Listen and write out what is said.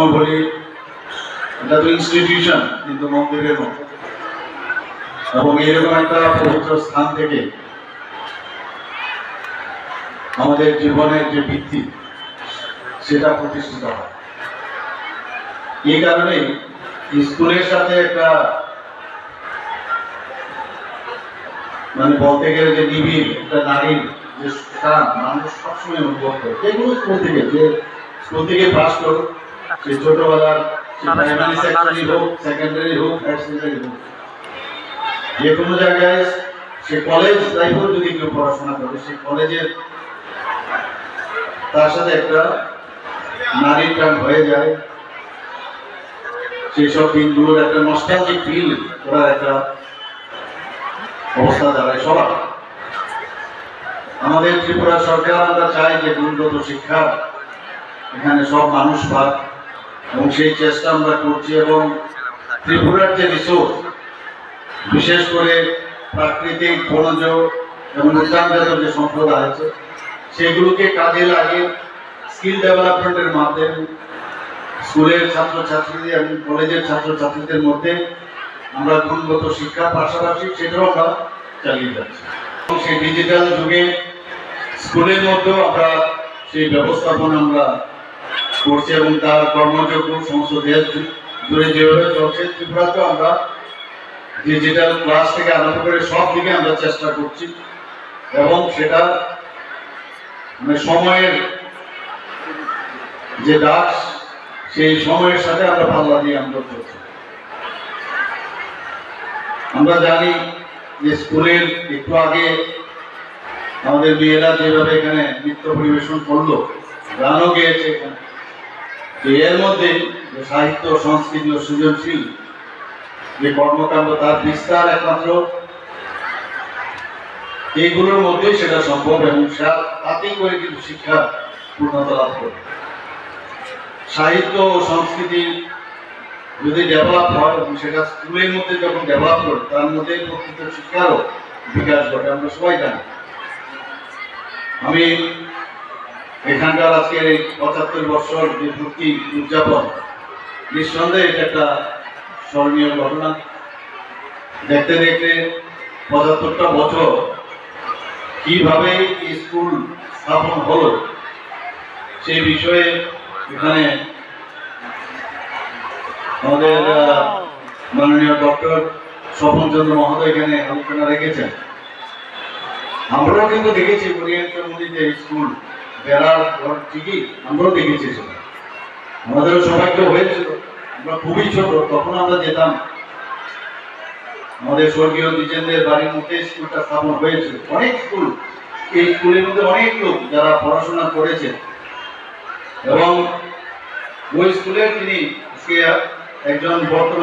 সবসময় বলি, এটা তো ইনস্টিটিউশন কিন্তু মন্দিরের মতো। এবং এরকম একটা পবিত্র স্থান থেকে আমাদের জীবনের যে ভিত্তি, সেটা প্রতিষ্ঠিত হয়। এই কারণেই স্কুলের সাথে একটা মানে বলতে গেলে যে নিবিড়, একটা নারীর যে স্থান, মানুষ সবসময় অনুভব করে। যেগুলো স্কুল থেকে, যে স্কুল থেকে পাস করুক ছোটবেলার প্রাইমারি হোক সেকেন্ডারি হোক হায়ার হোক যে কোনো জায়গায় সে কলেজ লাইফেও যদি কেউ পড়াশোনা করে সে কলেজের তার সাথে একটা নারীর টান হয়ে যায়। সেই সব দিনগুলোর একটা নস্টালজিক ফিল করার একটা অবস্থা দাঁড়ায় সবার। আমাদের ত্রিপুরা সরকার আমরা চাই যে গুণগত শিক্ষা এখানে সব মানুষ পাক। এবং সেই চেষ্টা আমরা করছি এবং ত্রিপুরার যে রিসোর্স, বিশেষ করে প্রাকৃতিক বনজ এবং উদ্যানজাত যে সম্পদ আছে, সেগুলোকে কাজে লাগিয়ে স্কিল ডেভেলপমেন্টের মাধ্যমে স্কুলের ছাত্রছাত্রীদের এবং কলেজের ছাত্রছাত্রীদের মধ্যে আমরা গুণগত শিক্ষার পাশাপাশি সেটাও আমরা চালিয়ে যাচ্ছি। এবং সেই ডিজিটাল যুগে স্কুলের মধ্যেও আমরা সেই ব্যবস্থাপনা আমরা করছি এবং তার কর্মযোগ্য সমস্ত দেশ জুড়ে যেভাবে চলছে, ত্রিপুরাতেও আমরা ডিজিটাল ক্লাস থেকে আরম্ভ করে সব দিকে আমরা চেষ্টা করছি এবং সেটা মানে সময়ের যে ডাক সেই সময়ের সাথে আমরা পাল্লা দিয়ে আমরা চলছি আমরা জানি যে স্কুলের একটু আগে আমাদের মেয়েরা যেভাবে এখানে নৃত্য পরিবেশন করল, গানও গেয়েছে এখানে। এর মধ্যে সাহিত্য, সংস্কৃতি ও সৃজনশীল যে কর্মকাণ্ড, তার বিস্তার একমাত্র এইগুলোর মধ্যে সেটা সম্ভব এবং তাতেই করে কিন্তু শিক্ষা পূর্ণতা লাভ করে। সাহিত্য ও সংস্কৃতি যদি ডেভেলপ হয় এবং সেটা স্কুলের মধ্যে যখন ডেভেলপ করে, তার মধ্যে প্রকৃত শিক্ষারও বিকাশ ঘটে, আমরা সবাই জানি। আমি এখানকার আজকের এই পঁচাত্তর বছর যে ভর্তি উদযাপন, নিঃসন্দেহে এটা একটা স্মরণীয় ঘটনা। দেখতে দেখতে পঁচাত্তরটা বছর কীভাবে স্কুল স্থাপন হলো সেই বিষয়ে এখানে আমাদের মাননীয় ডক্টর স্বপন চন্দ্র মহোদয় এখানে আলোচনা রেখেছেন। আমরাও কিন্তু দেখেছি ওরিয়েন্টাল স্কুল বেড়ার ঘর ঠিকই, আমরাও দেখেছি হয়েছিল, আমরা খুবই ছোট, তখন আমরা যেতাম। আমাদের স্বর্গীয় দ্বিজেন্দ্রের বাড়ির মধ্যে স্কুলটা স্থাপন হয়েছিল অনেক স্কুল, এই স্কুলের মধ্যে অনেক লোক যারা পড়াশোনা করেছে। এবং ওই স্কুলের তিনি একজন বর্তমান